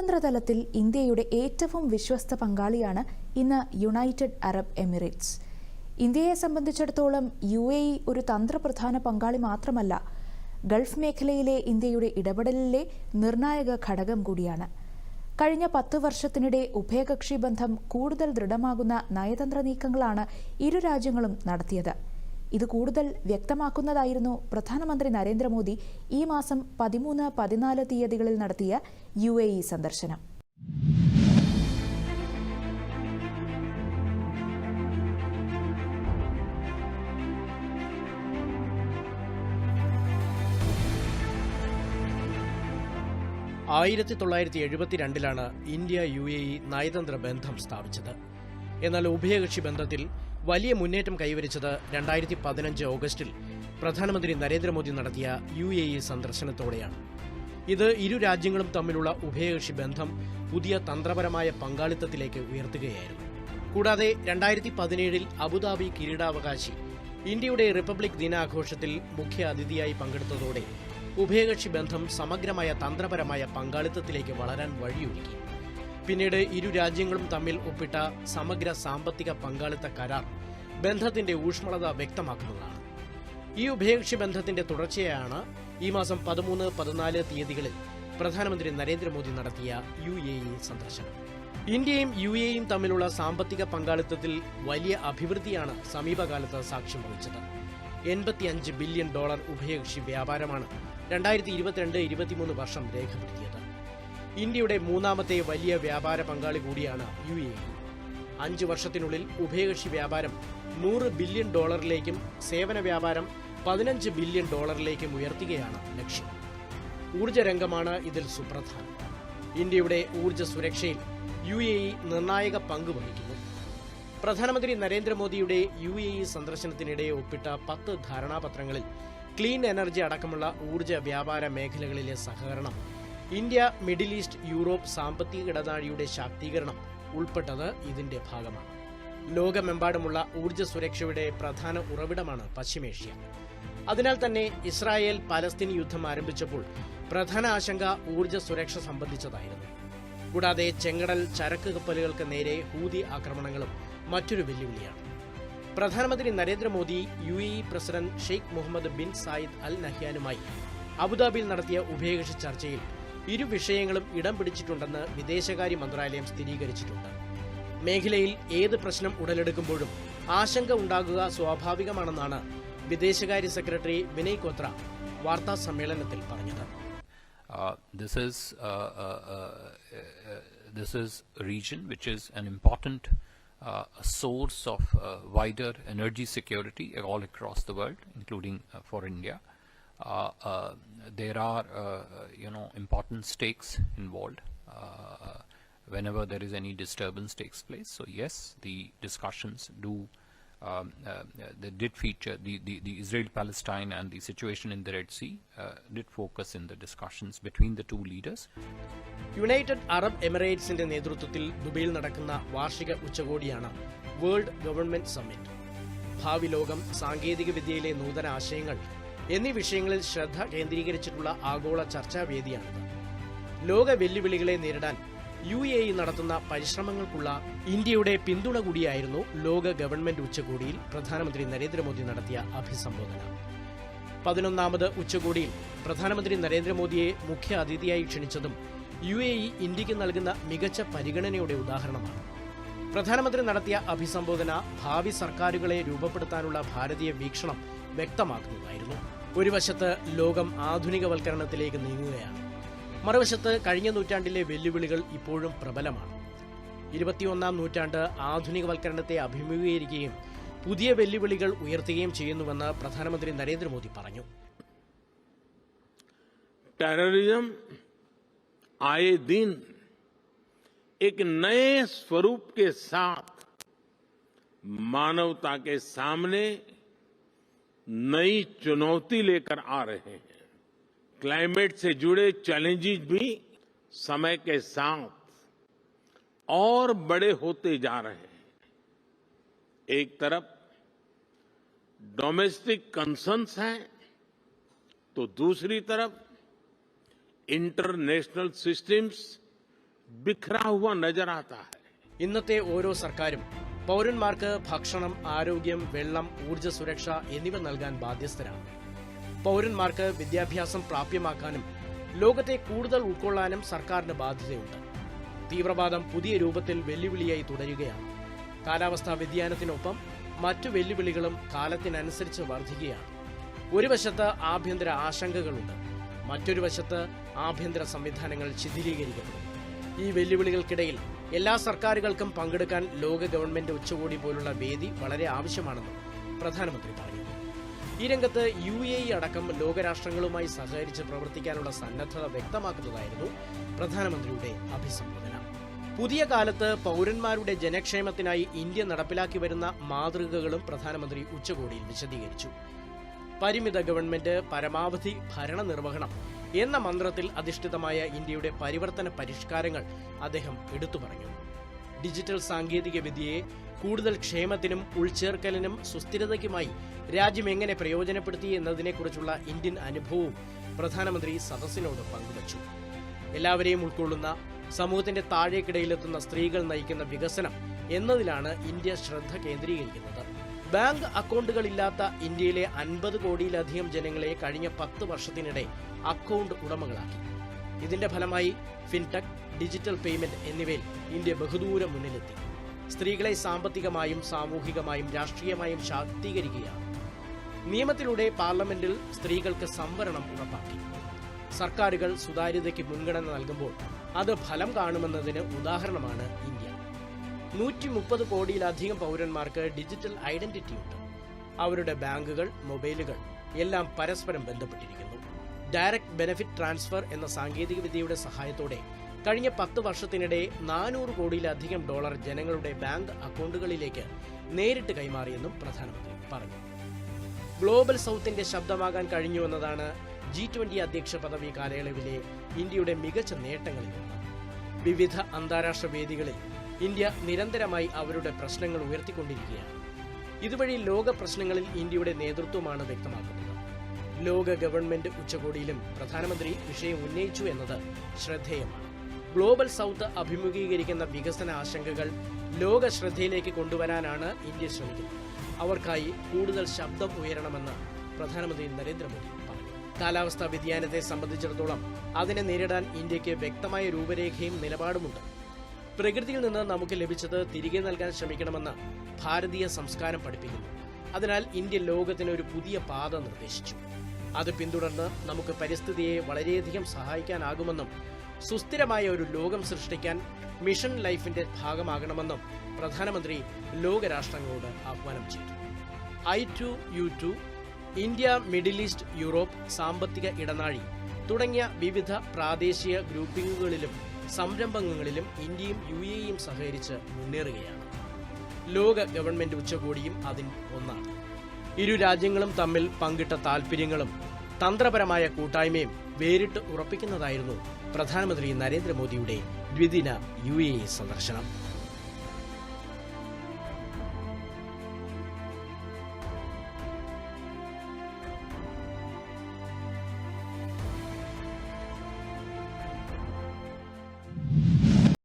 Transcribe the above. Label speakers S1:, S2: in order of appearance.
S1: നയതന്ത്ര തലത്തിൽ ഇന്ത്യയുടെ ഏറ്റവും വിശ്വസ്ത പങ്കാളിയാണ് ഇന്ന് യുണൈറ്റഡ് അറബ് എമിറേറ്റ്സ്. ഇന്ത്യയെ സംബന്ധിച്ചിടത്തോളം യു എ ഇ ഒരു തന്ത്രപ്രധാന പങ്കാളി മാത്രമല്ല ഗൾഫ് മേഖലയിലെ ഇന്ത്യയുടെ ഇടപെടലിലെ നിർണായക ഘടകം കൂടിയാണ്. കഴിഞ്ഞ പത്ത് വർഷത്തിനിടെ ഉഭയകക്ഷി ബന്ധം കൂടുതൽ ദൃഢമാകുന്ന നയതന്ത്ര നീക്കങ്ങളാണ് ഇരു രാജ്യങ്ങളും നടത്തിയത്. ഇത് കൂടുതൽ വ്യക്തമാക്കുന്നതായിരുന്നു പ്രധാനമന്ത്രി നരേന്ദ്രമോദി ഈ മാസം പതിമൂന്ന് പതിനാല് തീയതികളിൽ നടത്തിയ യു സന്ദർശനം
S2: ആയിരത്തി തൊള്ളായിരത്തി എഴുപത്തിരണ്ടിലാണ് ഇന്ത്യ യു എ ഇ നയതന്ത്ര ബന്ധം സ്ഥാപിച്ചത്. എന്നാൽ ഉഭയകക്ഷി ബന്ധത്തിൽ വലിയ മുന്നേറ്റം കൈവരിച്ചത് രണ്ടായിരത്തി പതിനഞ്ച് ഓഗസ്റ്റിൽ പ്രധാനമന്ത്രി നരേന്ദ്രമോദി നടത്തിയ യു എ ഇ സന്ദർശനത്തോടെയാണ്. ഇത് ഇരു രാജ്യങ്ങളും തമ്മിലുള്ള ഉഭയകക്ഷി ബന്ധം പുതിയ തന്ത്രപരമായ പങ്കാളിത്തത്തിലേക്ക് ഉയർത്തുകയായിരുന്നു. കൂടാതെ രണ്ടായിരത്തി പതിനേഴിൽ അബുദാബി കിരീടാവകാശി ഇന്ത്യയുടെ റിപ്പബ്ലിക് ദിനാഘോഷത്തിൽ മുഖ്യ അതിഥിയായി പങ്കെടുത്തതോടെ ഉഭയകക്ഷി ബന്ധം സമഗ്രമായ തന്ത്രപരമായ പങ്കാളിത്തത്തിലേക്ക് വളരാൻ വഴിയൊരുക്കി. പിന്നീട് ഇരു രാജ്യങ്ങളും തമ്മിൽ ഒപ്പിട്ട സമഗ്ര സാമ്പത്തിക പങ്കാളിത്ത കരാർ ബന്ധത്തിന്റെ ഊഷ്മളത വ്യക്തമാക്കുന്നതാണ്. ഈ ഉഭയകക്ഷി ബന്ധത്തിന്റെ തുടർച്ചയാണ് ഈ മാസം പതിമൂന്ന് പതിനാല് തീയതികളിൽ പ്രധാനമന്ത്രി നരേന്ദ്രമോദി നടത്തിയ യു എ ഇ സന്ദർശനം. ഇന്ത്യയും യു എയും തമ്മിലുള്ള സാമ്പത്തിക പങ്കാളിത്തത്തിൽ വലിയ അഭിവൃദ്ധിയാണ് സമീപകാലത്ത് സാക്ഷ്യം വഹിച്ചത്. എൺപത്തിയഞ്ച് ബില്യൺ ഡോളർ ഉഭയകക്ഷി വ്യാപാരമാണ് രണ്ടായിരത്തി ഇരുപത്തിരണ്ട് ഇരുപത്തിമൂന്ന് വർഷം രേഖപ്പെടുത്തിയത്. ഇന്ത്യയുടെ മൂന്നാമത്തെ വലിയ വ്യാപാര പങ്കാളി കൂടിയാണ് യു എ. അഞ്ചു വർഷത്തിനുള്ളിൽ ഉഭയകക്ഷി വ്യാപാരം നൂറ് ബില്യൺ ഡോളറിലേക്കും സേവന വ്യാപാരം പതിനഞ്ച് ബില്യൺ ഡോളറിലേക്കും ഉയർത്തുകയാണ് ലക്ഷ്യം. ഊർജരംഗമാണ് ഇതിൽ സുപ്രധാനം. ഇന്ത്യയുടെ ഊർജ സുരക്ഷയിൽ യു എ ഇ നിർണായക പങ്ക് വഹിക്കുന്നു. പ്രധാനമന്ത്രി നരേന്ദ്രമോദിയുടെ യു എ ഇ സന്ദർശനത്തിനിടെ ഒപ്പിട്ട പത്ത് ധാരണാപത്രങ്ങളിൽ ക്ലീൻ എനർജി അടക്കമുള്ള ഊർജ വ്യാപാര മേഖലകളിലെ സഹകരണം ഇന്ത്യ മിഡിൽ ഈസ്റ്റ് യൂറോപ്പ് സാമ്പത്തിക ഇടനാഴിയുടെ ശാക്തീകരണം ഉൾപ്പെട്ടത് ഇതിന്റെ ഭാഗമാണ്. ലോകമെമ്പാടുമുള്ള ഊർജ സുരക്ഷയുടെ പ്രധാന ഉറവിടമാണ് പശ്ചിമേഷ്യ. അതിനാൽ തന്നെ ഇസ്രായേൽ പലസ്തീൻ യുദ്ധം ആരംഭിച്ചപ്പോൾ പ്രധാന ആശങ്ക ഊർജ സുരക്ഷ സംബന്ധിച്ചതായിരുന്നു. കൂടാതെ ചെങ്കടൽ ചരക്ക് കപ്പലുകൾക്ക് നേരെ ഹൂതി ആക്രമണങ്ങളും മറ്റൊരു വെല്ലുവിളിയാണ്. പ്രധാനമന്ത്രി Narendra Modi U A president Sheikh Mohammed bin Zayed Al നഹ്യാനുമായി അബുദാബിയിൽ നടത്തിയ ഉഭയകക്ഷി ചർച്ചയിൽ ഇരു വിഷയങ്ങളും ഇടം പിടിച്ചിട്ടുണ്ടെന്ന് വിദേശകാര്യ മന്ത്രാലയം സ്ഥിരീകരിച്ചിട്ടുണ്ട് മേഖലയിൽ ഏത് പ്രശ്നം ഉടലെടുക്കുമ്പോഴും ആശങ്ക ഉണ്ടാകുക സ്വാഭാവികമാണെന്നാണ് വിദേശകാര്യ സെക്രട്ടറി വിനയ് കോത്ര വാർത്താ സമ്മേളനത്തിൽ പറഞ്ഞത്
S3: Uh, this is is a region which is an important uh, source of uh, wider energy security all across the world, including uh, for India. Uh, uh, there are uh, you know important stakes involved. Uh, whenever there is any disturbance takes place. So yes, the discussions do um, uh, they did feature the, the, the Israel-Palestine and the situation in the Red Sea uh, did focus in the discussions between the two leaders.
S2: United United Arab എമിറേറ്റ്സിന്റെ നേതൃത്വത്തിൽ ദുബൈയിൽ നടക്കുന്ന വാർഷിക ഉച്ചകോടിയാണ് world government summit ഭാവി ലോകം സാങ്കേതിക വിദ്യയിലെ നൂതന ആശയങ്ങൾ എന്നീ വിഷയങ്ങളിൽ ശ്രദ്ധ കേന്ദ്രീകരിച്ചിട്ടുള്ള ആഗോള ചർച്ചാവേദിയാണിത് ലോക വെല്ലുവിളികളെ നേരിടാൻ യു എ ഇ നടത്തുന്ന പരിശ്രമങ്ങൾക്കുള്ള ഇന്ത്യയുടെ പിന്തുണ കൂടിയായിരുന്നു ലോക ഗവൺമെന്റ് ഉച്ചകോടിയിൽ പ്രധാനമന്ത്രി നരേന്ദ്രമോദി നടത്തിയ അഭിസംബോധന. പതിനൊന്നാമത് ഉച്ചകോടിയിൽ പ്രധാനമന്ത്രി നരേന്ദ്രമോദിയെ മുഖ്യ അതിഥിയായി ക്ഷണിച്ചതും യു എ ഇ ഇന്ത്യയ്ക്ക് നൽകുന്ന മികച്ച പരിഗണനയുടെ ഉദാഹരണമാണ്. പ്രധാനമന്ത്രി നടത്തിയ അഭിസംബോധന ഭാവി സർക്കാരുകളെ രൂപപ്പെടുത്താനുള്ള ഭാരതീയ വീക്ഷണം വ്യക്തമാക്കുന്നതായിരുന്നു. ഒരു വശത്ത് ലോകം ആധുനികവൽക്കരണത്തിലേക്ക് നീങ്ങുകയാണ്. മറുവശത്ത് കഴിഞ്ഞ നൂറ്റാണ്ടിലെ വെല്ലുവിളികൾ ഇപ്പോഴും പ്രബലമാണ്. ഇരുപത്തിയൊന്നാം നൂറ്റാണ്ട് ആധുനികവൽക്കരണത്തെ അഭിമുഖീകരിക്കുകയും പുതിയ വെല്ലുവിളികൾ ഉയർത്തുകയും ചെയ്യുന്നുവെന്ന് പ്രധാനമന്ത്രി നരേന്ദ്രമോദി പറഞ്ഞു.
S4: ടെററിസം ആയേ ദിൻ एक नए स्वरूप के साथ मानवता के सामने नई चुनौती लेकर आ रहे हैं। क्लाइमेट से जुड़े चैलेंजेस भी समय के साथ और बड़े होते जा रहे हैं। एक तरफ़ डोमेस्टिक कंसर्न्स हैं तो दूसरी तरफ़ इंटरनेशनल सिस्टम्स बिखरा हुआ नजर आता है
S2: ഇന്നത്തെ ഓരോ സർക്കാരും പൗരന്മാർക്ക് ഭക്ഷണം ആരോഗ്യം വെള്ളം ഊർജ്ജ സുരക്ഷ എന്നിവ നൽകാൻ ബാധ്യസ്ഥരാണ് പൗരന്മാർക്ക് വിദ്യാഭ്യാസം പ്രാപ്യമാക്കാനും ലോകത്തെ കൂടുതൽ ഉൾക്കൊള്ളാനും സർക്കാരിന് ബാധ്യതയുണ്ട് തീവ്രവാദം പുതിയ രൂപത്തിൽ വെല്ലുവിളിയായി തുടരുകയാണ് കാലാവസ്ഥാ വ്യതിയാനത്തിനൊപ്പം മറ്റു വെല്ലുവിളികളും കാലത്തിനനുസരിച്ച് വർദ്ധിക്കുകയാണ് ഒരു വശത്ത് ആഭ്യന്തര ആശങ്കകളുണ്ട് മറ്റൊരു വശത്ത് ആഭ്യന്തര സംവിധാനങ്ങൾ ശിഥിലീകരിക്കപ്പെടും ഈ വെല്ലുവിളികൾക്കിടയിൽ എല്ലാ സർക്കാരുകൾക്കും പങ്കെടുക്കാൻ ലോക ഗവൺമെന്റ് ഉച്ചകോടി പോലുള്ള വേദി വളരെ ആവശ്യമാണെന്നും പ്രധാനമന്ത്രി പറഞ്ഞു. ഈ രംഗത്ത് യു എ ഇ അടക്കം ലോകരാഷ്ട്രങ്ങളുമായി സഹകരിച്ച് പ്രവർത്തിക്കാനുള്ള സന്നദ്ധത വ്യക്തമാക്കുന്നതായിരുന്നു പ്രധാനമന്ത്രിയുടെ അഭിസംബോധന. പുതിയ കാലത്ത് പൗരന്മാരുടെ ജനക്ഷേമത്തിനായി ഇന്ത്യ നടപ്പിലാക്കി വരുന്ന മാതൃകകളും പ്രധാനമന്ത്രി ഉച്ചകോടിയിൽ വിശദീകരിച്ചു. പരിമിത ഗവൺമെന്റ് പരമാവധി ഭരണനിർവഹണം എന്ന മന്ത്രത്തിൽ അധിഷ്ഠിതമായ ഇന്ത്യയുടെ പരിവർത്തന പരിഷ്കാരങ്ങൾ അദ്ദേഹം എടുത്തു പറഞ്ഞു. ഡിജിറ്റൽ സാങ്കേതിക വിദ്യയെ കൂടുതൽ ക്ഷേമത്തിനും ഉൾച്ചേർക്കലിനും സുസ്ഥിരതയ്ക്കുമായി രാജ്യം എങ്ങനെ പ്രയോജനപ്പെടുത്തി എന്നതിനെക്കുറിച്ചുള്ള ഇന്ത്യൻ അനുഭവവും പ്രധാനമന്ത്രി സദസ്സിനോട് പങ്കുവച്ചു. എല്ലാവരെയും ഉൾക്കൊള്ളുന്ന സമൂഹത്തിന്റെ താഴേക്കിടയിലെത്തുന്ന സ്ത്രീകൾ നയിക്കുന്ന വികസനം എന്നതിലാണ് ഇന്ത്യ ശ്രദ്ധ കേന്ദ്രീകരിക്കുന്നത്. ബാങ്ക് അക്കൗണ്ടുകളില്ലാത്ത ഇന്ത്യയിലെ അൻപത് കോടിയിലധികം ജനങ്ങളെ കഴിഞ്ഞ പത്ത് വർഷത്തിനിടെ അക്കൗണ്ട് ഉടമകളാക്കി. ഇതിന്റെ ഫലമായി ഫിൻടെക് ഡിജിറ്റൽ പേയ്മെന്റ് എന്നിവയിൽ ഇന്ത്യ ബഹുദൂരം മുന്നിലെത്തി. സ്ത്രീകളെ സാമ്പത്തികമായും സാമൂഹികമായും രാഷ്ട്രീയമായും ശാക്തീകരിക്കുകയാണ്. നിയമത്തിലൂടെ പാർലമെന്റിൽ സ്ത്രീകൾക്ക് സംവരണം ഉറപ്പാക്കി. സർക്കാരുകൾ സുതാര്യതയ്ക്ക് മുൻഗണന നൽകുമ്പോൾ അത് ഫലം കാണുമെന്നതിന് ഉദാഹരണമാണ് ഇന്ത്യ. നൂറ്റി മുപ്പത് കോടിയിലധികം പൗരന്മാർക്ക് ഡിജിറ്റൽ ഐഡന്റിറ്റി ഉണ്ട് അവരുടെ ബാങ്കുകൾ മൊബൈലുകൾ എല്ലാം പരസ്പരം ബന്ധപ്പെട്ടിരിക്കുന്നു. ഡയറക്ട് ബെനഫിറ്റ് ട്രാൻസ്ഫർ എന്ന സാങ്കേതികവിദ്യയുടെ സഹായത്തോടെ കഴിഞ്ഞ പത്ത് വർഷത്തിനിടെ നാനൂറ് കോടിയിലധികം ഡോളർ ജനങ്ങളുടെ ബാങ്ക് അക്കൗണ്ടുകളിലേക്ക് നേരിട്ട് കൈമാറിയെന്നും പ്രധാനമന്ത്രി പറഞ്ഞു. ഗ്ലോബൽ സൗത്തിന്റെ ശബ്ദമാകാൻ കഴിഞ്ഞു എന്നതാണ് ജി ട്വന്റി അധ്യക്ഷ പദവി കാലയളവിലെ ഇന്ത്യയുടെ മികച്ച നേട്ടങ്ങളിൽ വിവിധ അന്താരാഷ്ട്ര വേദികളിൽ ഇന്ത്യ നിരന്തരമായി അവരുടെ പ്രശ്നങ്ങൾ ഉയർത്തിക്കൊണ്ടിരിക്കുകയാണ്. ഇതുവഴി ലോക പ്രശ്നങ്ങളിൽ ഇന്ത്യയുടെ നേതൃത്വമാണ് വ്യക്തമാക്കുന്നത്. ലോക ഗവൺമെന്റ് ഉച്ചകോടിയിലും പ്രധാനമന്ത്രി വിഷയം ഉന്നയിച്ചു എന്നത് ശ്രദ്ധേയമാണ്. ഗ്ലോബൽ സൗത്ത് അഭിമുഖീകരിക്കുന്ന വികസന ആശങ്കകൾ ലോക ശ്രദ്ധയിലേക്ക് കൊണ്ടുവരാനാണ് ഇന്ത്യ ശ്രമിക്കുന്നത്. അവർക്കായി കൂടുതൽ ശബ്ദം ഉയരണമെന്ന് പ്രധാനമന്ത്രി നരേന്ദ്രമോദി പറഞ്ഞു. കാലാവസ്ഥാ വ്യതിയാനത്തെ സംബന്ധിച്ചിടത്തോളം അതിനെ നേരിടാൻ ഇന്ത്യയ്ക്ക് വ്യക്തമായ രൂപരേഖയും നിലപാടുമുണ്ട്. പ്രകൃതിയിൽ നിന്ന് നമുക്ക് ലഭിച്ചത് തിരികെ നൽകാൻ ശ്രമിക്കണമെന്ന് ഭാരതീയ സംസ്കാരം പഠിപ്പിക്കുന്നു. അതിനാൽ ഇന്ത്യ ലോകത്തിന് ഒരു പുതിയ പാത നിർദ്ദേശിച്ചു. അത് പിന്തുടർന്ന് നമുക്ക് പരിസ്ഥിതിയെ വളരെയധികം സഹായിക്കാനാകുമെന്നും സുസ്ഥിരമായ ഒരു ലോകം സൃഷ്ടിക്കാൻ മിഷൻ ലൈഫിന്റെ ഭാഗമാകണമെന്നും പ്രധാനമന്ത്രി ലോകരാഷ്ട്രങ്ങളോട് ആഹ്വാനം ചെയ്തു. I two U two India Middle East Europe സാമ്പത്തിക ഇടനാഴി തുടങ്ങിയ വിവിധ പ്രാദേശിക ഗ്രൂപ്പിംഗുകളിലും സംരംഭങ്ങളിലും ഇന്ത്യയും യു എയും സഹകരിച്ച് മുന്നേറുകയാണ്. ലോക ഗവൺമെന്റ് ഉച്ചകോടിയും അതിൽ ഒന്നാണ്. ഇരു രാജ്യങ്ങളും തമ്മിൽ പങ്കിട്ട താൽപര്യങ്ങളും തന്ത്രപരമായ കൂട്ടായ്മയും വേറിട്ട് ഉറപ്പിക്കുന്നതായിരുന്നു പ്രധാനമന്ത്രി നരേന്ദ്രമോദിയുടെ ദ്വിദിന യു സന്ദർശനം.